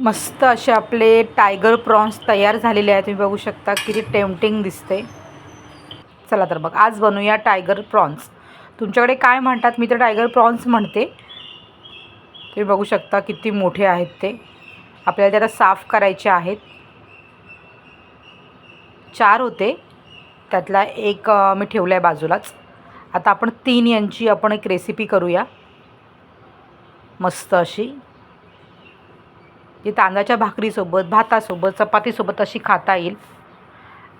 मस्त असे आपले टायगर प्रॉन्स तयार झालेले आहेत. तुम्ही बघू शकता किती टेम्पटिंग दिसते चला तर बघ आज बनवूया टायगर प्रॉन्स तुमच्याकडे काय म्हणतात? मी तर टायगर प्रॉन्स म्हणते. तुम्ही बघू शकता किती मोठे आहेत ते. आपल्याला ते आता साफ करायचे आहेत. चार होते. त्यातला एक मी ठेवला आहे बाजूलाच. आता आपण तीन यांची आपण एक रेसिपी करूया. मस्त अशी. जी तांदळाच्या भाकरीसोबत भातासोबत चपातीसोबत अशी खाता येईल.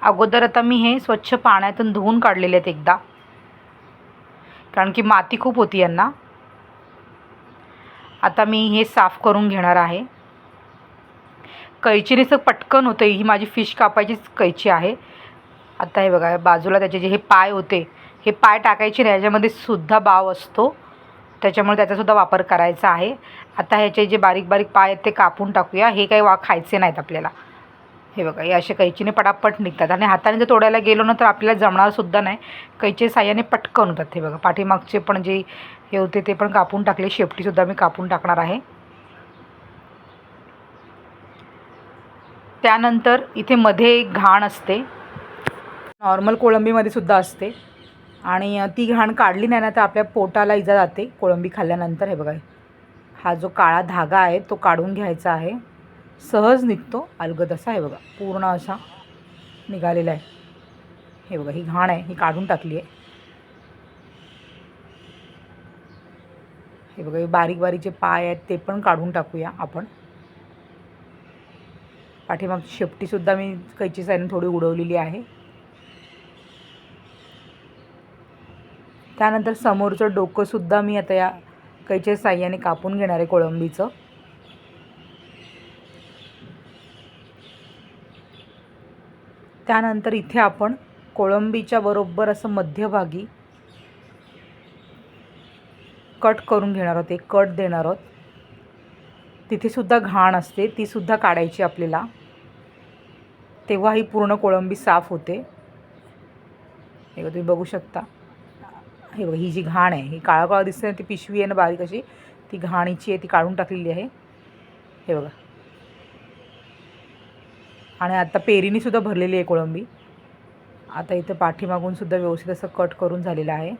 अगोदर आता मी हे स्वच्छ पाण्यातून धुवून काढलेले आहेत एकदा. कारण की माती खूप होती यांना. आता मी हे साफ करून घेणार आहे. कैचीने सग पटकन होतं ही माझी फिश कापायचीच कैची आहे. आता हे बघा बाजूला त्याचे जे हे पाय होते हे पाय टाकायचे नाही याच्यामध्ये सुद्धा बाव असतो. त्याच्यामुळे त्याचासुद्धा वापर करायचा आहे. आता ह्याचे जे बारीक बारीक पाय आहेत ते कापून टाकूया. हे काही वा खायचे नाहीत आपल्याला. हे बघा हे असे कैचीने पटापट निघतात. आणि हाताने जर तोडायला गेलो ना तर आपल्याला जमणारसुद्धा नाही. कैचे साह्याने पटकन होतात हे बघा. पाठीमागचे पण जे हे होते ते पण कापून टाकले. शेपटीसुद्धा मी कापून टाकणार आहे. त्यानंतर इथे मध्ये एक घाण असते. नॉर्मल कोळंबीमध्ये सुद्धा असते. आणि ती घाण काढली नाही ना तर आपल्या पोटाला इजा जाते कोळंबी खाल्ल्यानंतर. हे बघा हा जो काळा धागा आहे तो काढून घ्यायचा आहे. सहज निघतो अलगद असा आहे बघा पूर्ण असा निघालेला आहे. हे बघा ही घाण आहे ही काढून टाकली आहे. हे बघा हे बारीक बारीक जे पाय आहेत ते पण काढून टाकूया आपण. पाठीमागची शेपटीसुद्धा मी कैची साईने थोडी उडवलेली आहे. त्यानंतर समोरचं डोकंसुद्धा मी आता या कैच्या साह्याने कापून घेणार आहे कोळंबीचं. त्यानंतर इथे आपण कोळंबीच्या बरोबर असं मध्यभागी कट करून घेणार आहोत एक कट देणार आहोत. तिथेसुद्धा घाण असते तीसुद्धा काढायची आपल्याला. तेव्हा ही पूर्ण कोळंबी साफ होते. हे तुम्ही बघू शकता. हे बघा ही जी घाण आहे ही काळा काळा दिसते ना ती पिशवी आहे ना बारीक अशी ती घाणीची आहे ती काढून टाकलेली आहे. हे बघा. आणि आता पेरीनीसुद्धा भरलेली आहे कोळंबी. आता इथं पाठीमागूनसुद्धा व्यवस्थित असं कट करून झालेलं आहे.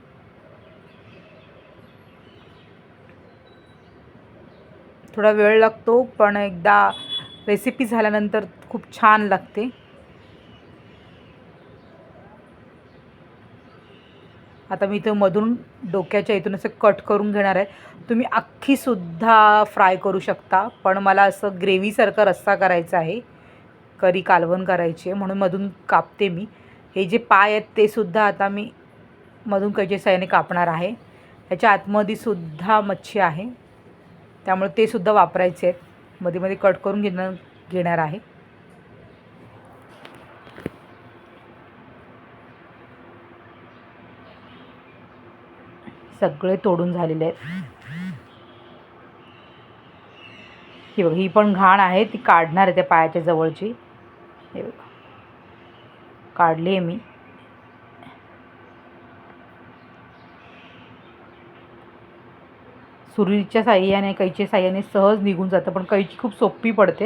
थोडा वेळ लागतो पण एकदा रेसिपी झाल्यानंतर खूप छान लागते. आता मी इथं मधून डोक्याच्या इथून असं कट करून घेणार आहे. तुम्ही अख्खीसुद्धा फ्राय करू शकता पण मला असं ग्रेव्हीसारखा रस्सा करायचा आहे. करी कालवण करायची आहे म्हणून मधून कापते मी. हे जे पाय आहेत ते सुद्धा आता मी मधून कैच्या साह्याने कापणार आहे. ह्याच्या आतमध्ये सुद्धा मच्छी आहे. त्यामुळे ते सुद्धा वापरायचे आहेत. मध्ये मध्ये कट करून घेणार घेणार आहे. सगळे तोडून झालेले आहेत. ही बघा ही पण घाण आहे ती काढणार आहे त्या पायाच्या जवळची. हे बघा. काढली आहे मी. सुरीच्या साह्याने कैच्या साह्याने सहज निघून जातं पण कैची खूप सोपी पडते.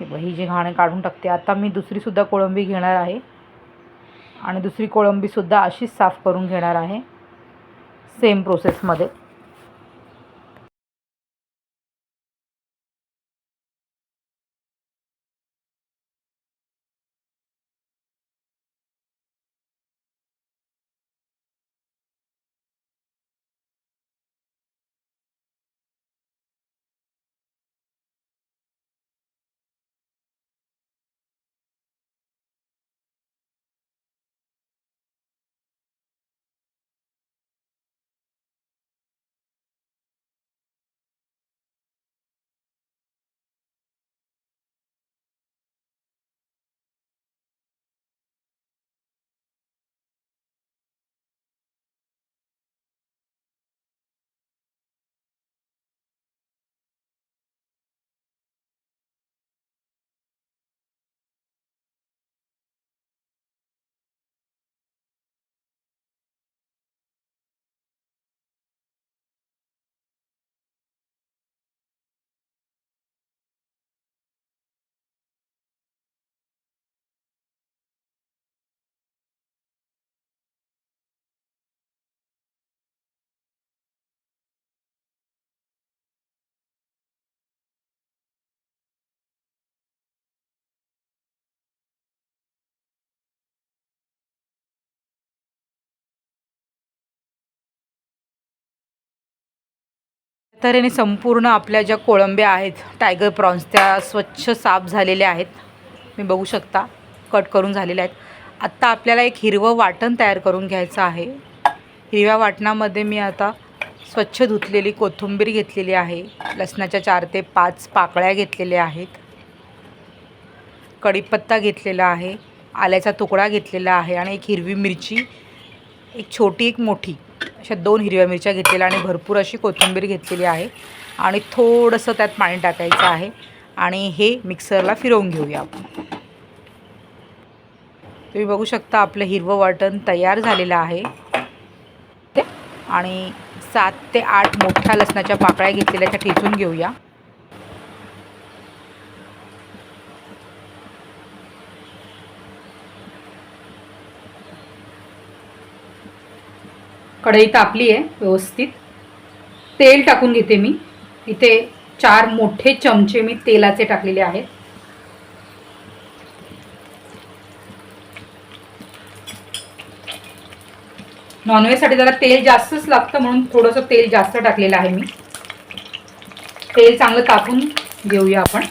हे बघ ही जी घाण काढून टाकते. आता मी दुसरीसुद्धा कोळंबी घेणार आहे. आणि दुसरी कोळंबीसुद्धा अशीच साफ करून घेणार आहे. सेम प्रोसेसमध्ये. तर याने संपूर्ण आपल्या ज्या कोळंब्या आहेत टायगर प्रॉन्स त्या स्वच्छ साफ झालेल्या आहेत. मी बघू शकता कट करून झालेल्या आहेत. आत्ता आपल्याला एक हिरवं वाटण तयार करून घ्यायचं आहे. हिरव्या वाटणामध्ये मी आता स्वच्छ धुतलेली कोथिंबीर घेतलेली आहे. लसणाच्या चार ते पाच पाकळ्या घेतलेल्या आहेत. कढीपत्ता घेतलेला आहे. आल्याचा तुकडा घेतलेला आहे आणि एक हिरवी मिरची एक छोटी एक मोठी. अशा दोन हिरव्या मिरच्या घेतलेल्या आणि भरपूर अशी कोथिंबीर घेतलेली आहे. आणि थोडंसं त्यात पाणी टाकायचं आहे. आणि हे मिक्सरला फिरवून घेऊया आपण. तुम्ही बघू शकता आपलं हिरवं वाटण तयार झालेलं आहे. ते आणि सात ते आठ मोठ्या लसणाच्या पाकळ्या घेतलेल्या त्या ठेचून घेऊया. कढई तापली आहे व्यवस्थित. तेल टाकून घेते मी. इथे चार मोठे चमचे मी तेलाचे टाकलेले आहेत. नॉनव्हेजसाठी जरा तेल जास्तच लागतं म्हणून थोडंसं तेल जास्त टाकलेलं आहे मी. तेल चांगलं तापून घेऊया आपण.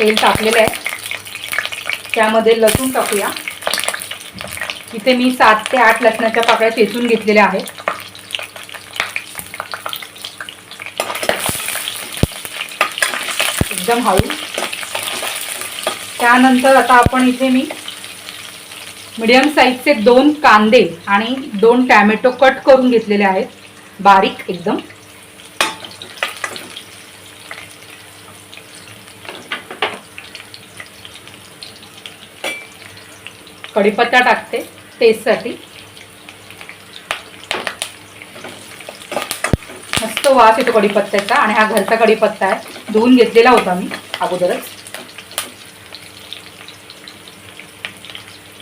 तेल टाकलेलं आहे. त्यामध्ये लसूण टाकूया. इथे मी सात ते आठ लसणाच्या पाकळ्या चेचून घेतलेल्या आहेत. एकदम हळू. त्यानंतर आता आपण इथे मी मिडियम साईजचे दोन कांदे आणि दोन टॅमॅटो कट करून घेतलेले आहेत. बारीक एकदम. कढीपत्ता टाकते टेस्टसाठी मस्त वास येतो कढीपत्त्याचा आणि हा घरचा कढीपत्ता आहे. धुवून घेतलेला होता मी अगोदरच.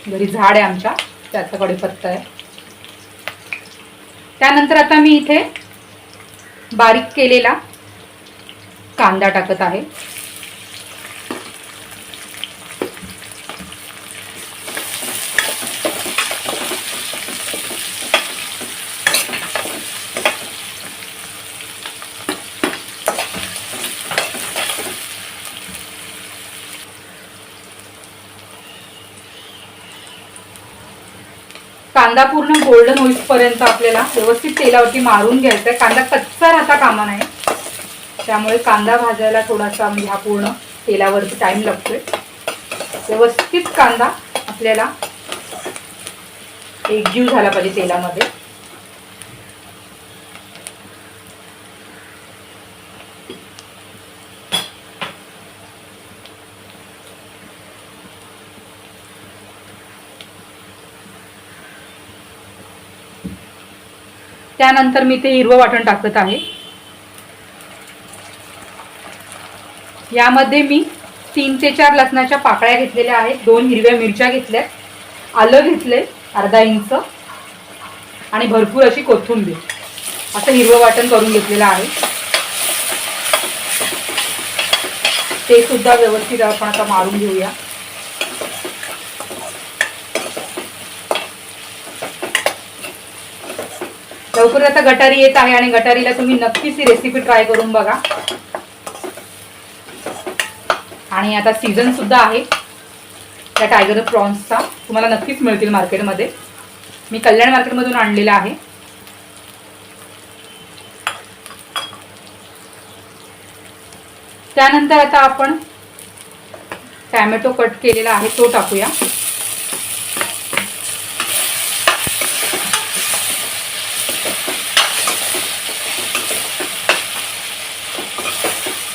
घरी झाड आहे आमच्या त्याचा कढीपत्ता आहे. त्यानंतर आता मी इथे बारीक केलेला कांदा टाकत आहे. कांदा पूर्ण गोल्डन होईपर्यंत आपल्याला व्यवस्थित तेलावरती मारून घ्यायचा आहे कांदा कच्चा राहता कामा नाही त्यामुळे कांदा भाजायला थोडासा म्हणजे हा पूर्ण तेलावरती टाईम लागतोय. व्यवस्थित कांदा आपल्याला एकजीव झाला पाहिजे तेलामध्ये. त्यानंतर मी ते हिरवं वाटण टाकत आहे. यामध्ये मी तीन ते चार लसणाच्या पाकळ्या घेतलेल्या आहेत. दोन हिरव्या मिरच्या घेतल्यात. आलं घेतलंय अर्धा इंच. आणि भरपूर अशी कोथिंबीर. असं हिरवं वाटण करून घेतलेलं आहे. ते सुद्धा व्यवस्थित आपण आता मारून घेऊया. लवकर आता गटारी येत आहे आणि गटारीला तुम्ही नक्कीच ही रेसिपी ट्राय करून बघा. आणि आता सीझन सुद्धा आहे. त्या टायगर प्रॉन्सचा तुम्हाला नक्कीच मिळतील मार्केटमध्ये मी कल्याण मार्केटमधून आणलेला आहे. त्यानंतर आता आपण टॅमॅटो कट केलेला आहे तो टाकूया.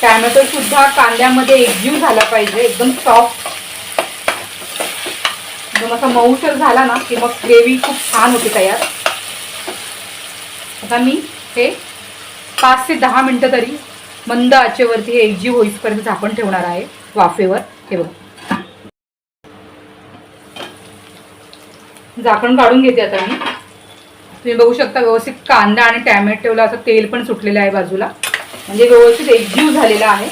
टॅमॅटो सुद्धा कांद्यामध्ये एकजीव झाला पाहिजे एकदम सॉफ्ट एकदम असा मऊसर झाला ना की मग ग्रेव्ही खूप छान होते तयार. आता मी हे पाच ते दहा मिनटं तरी मंद आचेवरती हे एकजीव होईपर्यंत झाकण ठेवणार आहे वाफेवर. हे बघ. झाकण काढून घेते आता मी. तुम्ही बघू शकता व्यवस्थित कांदा आणि टॅमॅटोला असं तेल पण सुटलेलं आहे बाजूला. म्हणजे व्यवस्थित एकजीव झालेला आहे.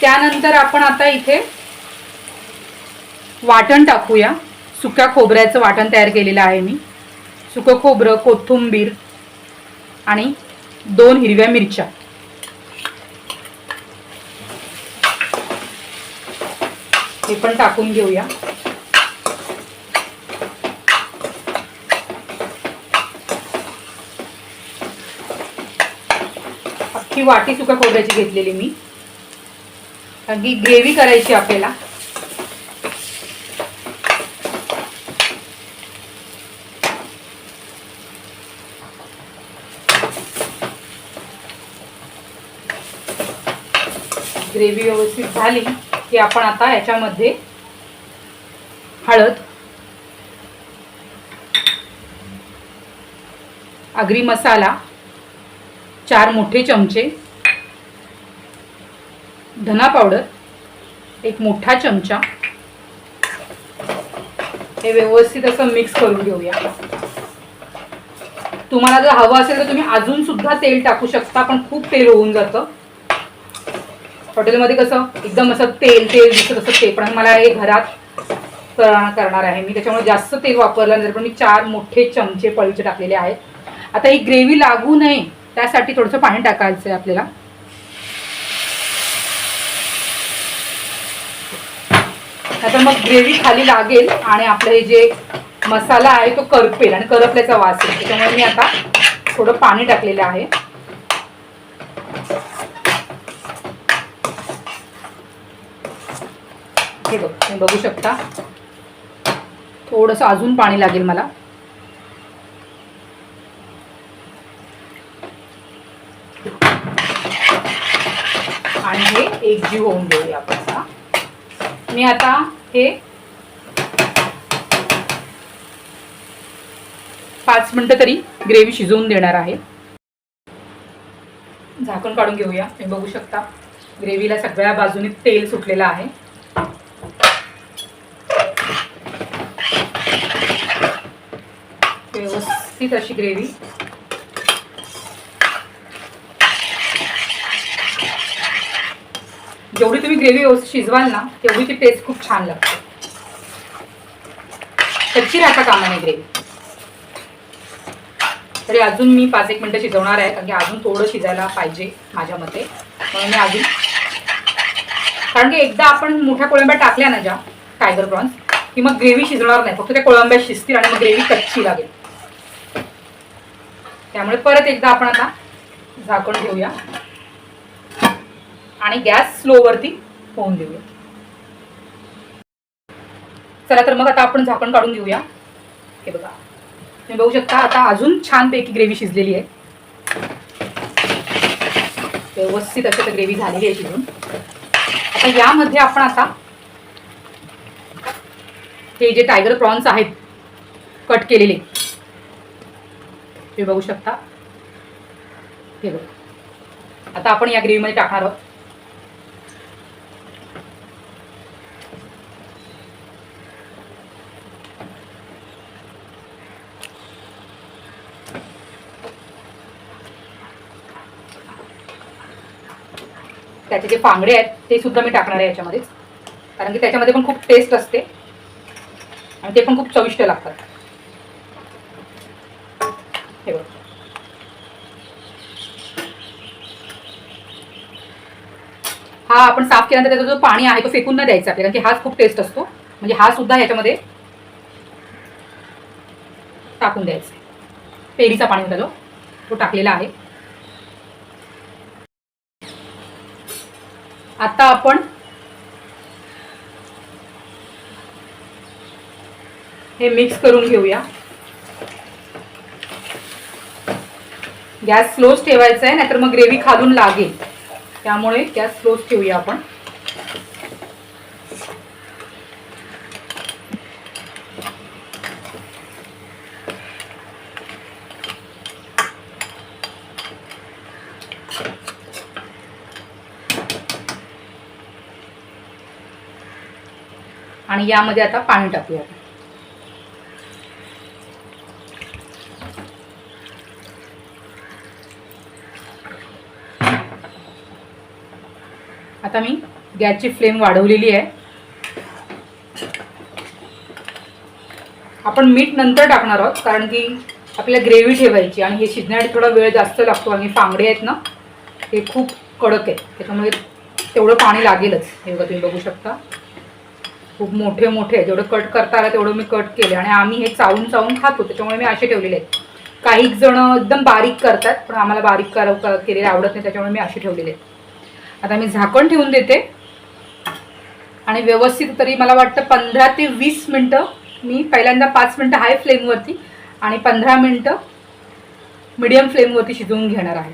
त्यानंतर आपण आता इथे वाटण टाकूया. सुक्या खोबऱ्याचं वाटण तयार केलेलं आहे मी. सुकं खोबरं कोथिंबीर आणि दोन हिरव्या मिरच्या. हे पण टाकून घेऊया. ही वाटी सुका खोबऱ्याची घेतलेली मी. अगदी ग्रेव्ही करायची आपल्याला. ग्रेव्ही व्यवस्थित झाली की आपण आता याच्यामध्ये हळद आगरी मसाला चार मोठे चमचे धना पावडर एक मोठा चमचा. हे व्यवस्थित असं मिक्स करून घेऊया. तुम्हाला जर हवं असेल तर तुम्ही अजून सुद्धा तेल टाकू शकता पण खूप तेल होऊन जातं. हॉटेलमध्ये कसं एकदम असं तेल तेल दिसत असं ते पण मला हे घरात करणार आहे मी. त्याच्यामुळे जास्त तेल वापरलं नाही पण मी चार मोठे चमचे पळीचे टाकलेले आहेत. आता ही ग्रेव्ही लागू नये. त्यासाठी थोडंसं पाणी टाकायचं आहे आपल्याला. आता मग ग्रेव्ही खाली लागेल आणि आपलं हे जे मसाला आहे तो करपेल आणि करपल्याचा वास येईल. त्याच्यामुळे मी आता थोडं पाणी टाकलेलं आहे. हे बघ तुम्ही बघू शकता. थोडंसं अजून पाणी लागेल मला आणि हे होऊन देऊया आपण मी आता हे पाच मिनटं तरी ग्रेव्ही शिजवून देणार आहे. झाकण काढून घेऊया. तुम्ही बघू शकता ग्रेव्हीला सगळ्या बाजूने तेल सुटलेलं आहे. व्यवस्थित अशी ग्रेव्ही जेवढी तुम्ही ग्रेव्ही व्यवस्थित शिजवाल ना तेवढी ती टेस्ट खूप छान लागते. कच्ची राहता कामा नाही ग्रेव्ही तरी अजून मी पाच एक मिनटं शिजवणार आहे कारण की अजून थोडं शिजायला पाहिजे माझ्या मते. म्हणून मी अजून कारण की एकदा आपण मोठ्या कोळंब्या टाकल्या ना ज्या टायगर प्रॉन्स की मग ग्रेव्ही शिजणार नाही. फक्त त्या कोळंब्या शिजतील आणि मग ग्रेव्ही कच्ची लागेल. त्यामुळे परत एकदा आपण आता झाकण घेऊया आणि गॅस स्लोवरती होऊन देऊया. चला तर मग आता आपण झाकण काढून घेऊया. हे बघा. तुम्ही बघू शकता आता अजून छानपैकी ग्रेव्ही शिजलेली आहे. व्यवस्थित अशी ग्रेव्ही झालेली आहे शिजून. आता यामध्ये आपण आता हे जे टायगर प्रॉन्स आहेत कट केलेले. तुम्ही बघू शकता. हे बघा. आता आपण या ग्रेव्हीमध्ये टाकणार आहोत. त्याचे जे पांगडे आहेत ते सुद्धा मी टाकणार आहे याच्यामध्येच कारण की त्याच्यामध्ये पण खूप टेस्ट असते. आणि ते पण खूप चविष्ट लागतात. हे बघ. हा आपण साफ केल्यानंतर त्याचा जो पाणी आहे तो फेकून न द्यायचा आपल्याला कारण की हाच खूप टेस्ट असतो. म्हणजे हा सुद्धा ह्याच्यामध्ये टाकून द्यायचा. पेरीचा पाणी होता जो तो टाकलेला आहे. आता आपण हे मिक्स करून घेऊया. गॅस स्लोच ठेवायचा आहे नाहीतर मग ग्रेव्ही खालून लागेल. त्यामुळे गॅस स्लोच ठेवूया आपण. आणि यामध्ये आता पाणी टाकूया. आता मी गॅसची फ्लेम वाढवलेली आहे. आपण मीठ नंतर टाकणार आहोत कारण की आपल्याला ग्रेव्ही ठेवायची आणि हे शिजण्यासाठी थोडा वेळ जास्त लागतो आणि फांगडे आहेत ना हे खूप कडक आहेत. त्याच्यामुळे तेवढं पाणी लागेलच. हे बघा तुम्ही बघू शकता. खूप मोठे मोठे जेवढं कट करता आलं तेवढं मी कट केले आणि आम्ही हे चावून चावून खातो. त्याच्यामुळे मी असे ठेवलेले आहेत. काही जण एकदम बारीक करतात पण आम्हाला बारीक कर केलेले आवडत नाही. त्याच्यामुळे मी असे ठेवलेले आहेत. आता मी झाकण ठेवून देते. आणि व्यवस्थित तरी मला वाटतं पंधरा ते वीस मिनटं मी पहिल्यांदा पाच मिनटं हाय फ्लेमवरती आणि पंधरा मिनटं मिडियम फ्लेमवरती शिजवून घेणार आहे.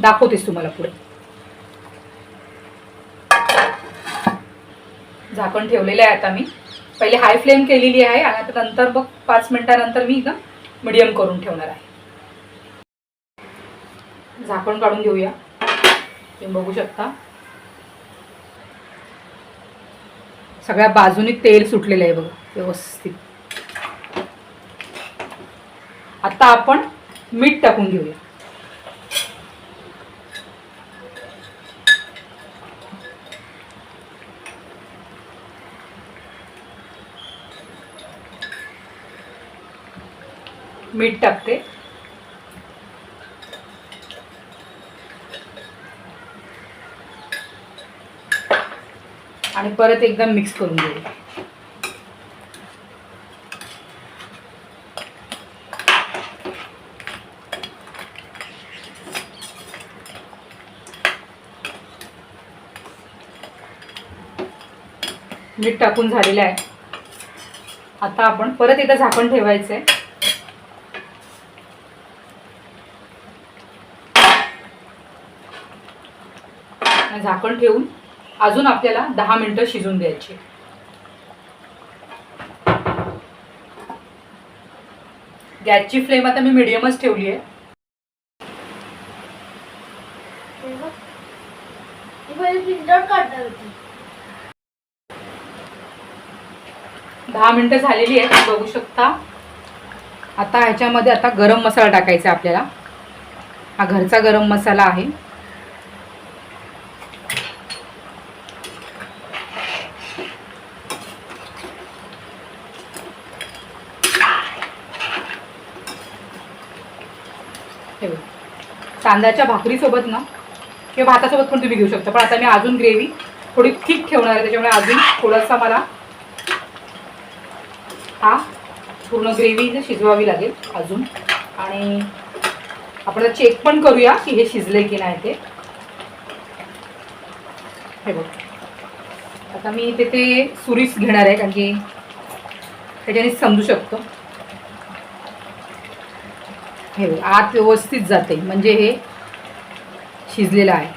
दाखवतेस तुम्हाला पुढे. झाकण ठेवलेलं आहे आता मी. पहिले हाय फ्लेम केलेली आहे आणि आता नंतर बघ पाच मिनटानंतर मी एकदम मिडियम करून ठेवणार आहे. झाकण काढून घेऊया. तुम्ही बघू शकता. सगळ्या बाजूनी तेल सुटलेलं आहे बघा व्यवस्थित. आता आपण मीठ टाकून घेऊया. मीठ टाकते. आणि परत एकदम मिक्स करून घेऊ. मीठ टाकून झालेलं आहे. आता आपण परत एकदा झाकण ठेवायचं आहे झाकण ठेवून अजून आपल्याला दहा मिनटं शिजून द्यायची. गॅसची फ्लेम आता मी मिडियमच ठेवली आहे दहा मिनटं झालेली आहेत तुम्ही बघू शकता. आता ह्याच्यामध्ये आता गरम मसाला टाकायचा आहे आपल्याला. हा घरचा गरम मसाला आहे हे बघ. तांदळाच्या भाकरीसोबत ना किंवा भातासोबत पण तुम्ही घेऊ शकता. पण आता मी अजून ग्रेव्ही थोडी थिक ठेवणार आहे त्याच्यामुळे अजून थोडासा मला हा पूर्ण ग्रेव्ही शिजवावी लागेल अजून. आणि आपण चेक पण करूया की हे शिजले की नाही ते. हे बघ. आता मी इथे ते सुरीस घेणार आहे कारण की त्याच्याने समजू शकतो. हे आत व्यवस्थित जाते. म्हणजे हे शिजलेलं आहे.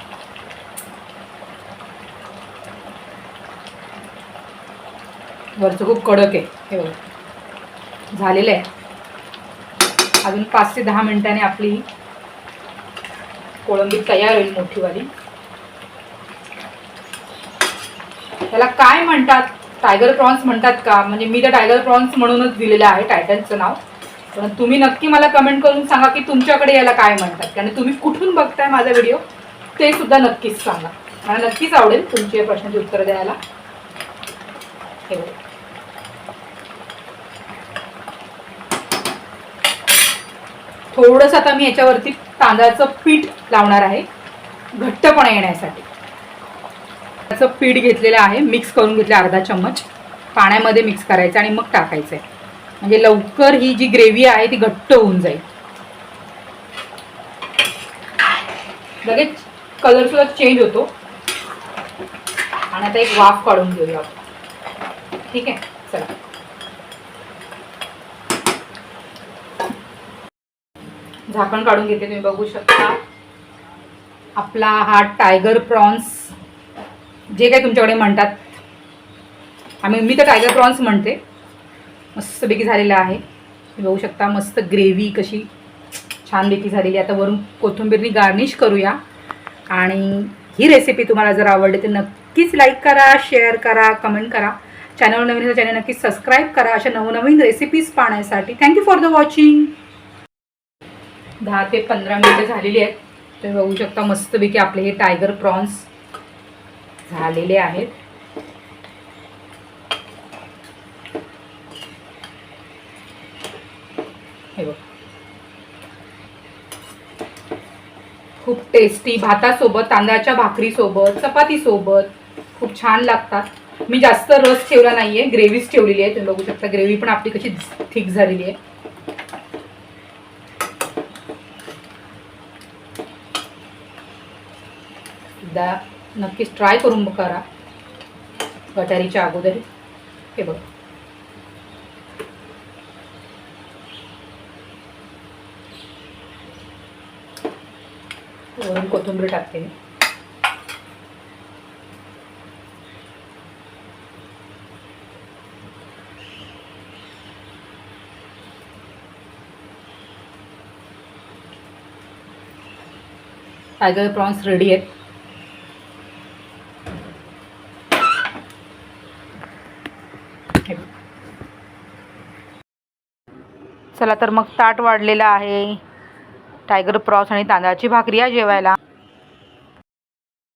वरचं खूप कडक आहे. हे झालेलं आहे. अजून पाच ते दहा मिनिटांनी आपली कोळंबी तयार होईल मोठीवाली. त्याला काय म्हणतात? टायगर प्रॉन्स म्हणतात का? म्हणजे मी त्या टायगर प्रॉन्स म्हणूनच दिलेलं आहे. टायटनचं नाव. पण तुम्ही नक्की मला कमेंट करून सांगा की तुमच्याकडे याला काय म्हणतात. कारण तुम्ही कुठून बघताय माझा व्हिडिओ ते सुद्धा नक्कीच सांगा. मला नक्कीच आवडेल तुमची या प्रश्नाची उत्तरं द्यायला. हे थोडंसं आता मी याच्यावरती तांदळाचं पीठ लावणार आहे घट्टपणा येण्यासाठी. त्याचं पीठ घेतलेलं आहे मिक्स करून घेतलं अर्धा चम्मच. पाण्यामध्ये मिक्स करायचं आणि मग टाकायचं आहे म्हणजे लवकर ही जी ग्रेव्ही आहे ती घट्ट होऊन जाईल. लगेच कलर सुद्धा चेंज होतो. आणि आता एक वाफ काढून घेऊया. आपण. ठीक आहे? चला. झाकण काढून घेते तुम्ही बघू शकता. आपला हा टायगर प्रॉन्स जे काही तुमच्याकडे म्हणतात. आम्ही मी तर टायगर प्रॉन्स म्हणते. मस्तपैकी झालेला आहे. तुम्ही बघू शकता मस्त ग्रेव्ही कशी छानपैकी झालेली आता वरून कोथिंबीरनी गार्निश करूया. आणि ही रेसिपी तुम्हाला जर आवडली तर नक्कीच लाईक करा शेअर करा कमेंट करा. चॅनल नवीन चॅनल नक्कीच सबस्क्राईब करा. अशा नवनवीन रेसिपीज पाहण्यासाठी थँक्यू फॉर द वॉचिंग दहा ते पंधरा मिनिटं झालेली आहेत. तुम्ही बघू शकता मस्तपैकी आपले हे टायगर प्रॉन्स झालेले आहेत हे बघ खूप टेस्टी भातासोबत तांदळाच्या भाकरीसोबत चपातीसोबत. खूप छान लागतात. मी जास्त रस ठेवला नाहीये ग्रेव्हीच ठेवलेली आहे. तुम्ही बघू शकता ग्रेव्ही पण आपली कशी थिक झालेली आहे. नक्कीच ट्राय करून करा गटारीच्या अगोदर. हे बघ. वरून कोथिंबीर टाकते टायगर प्रॉन्स रेडी आहेत. चला तर मग ताट वाढलेलं आहे. टायगर प्रॉस आणि तांदळाची भाकरी या जेवायला.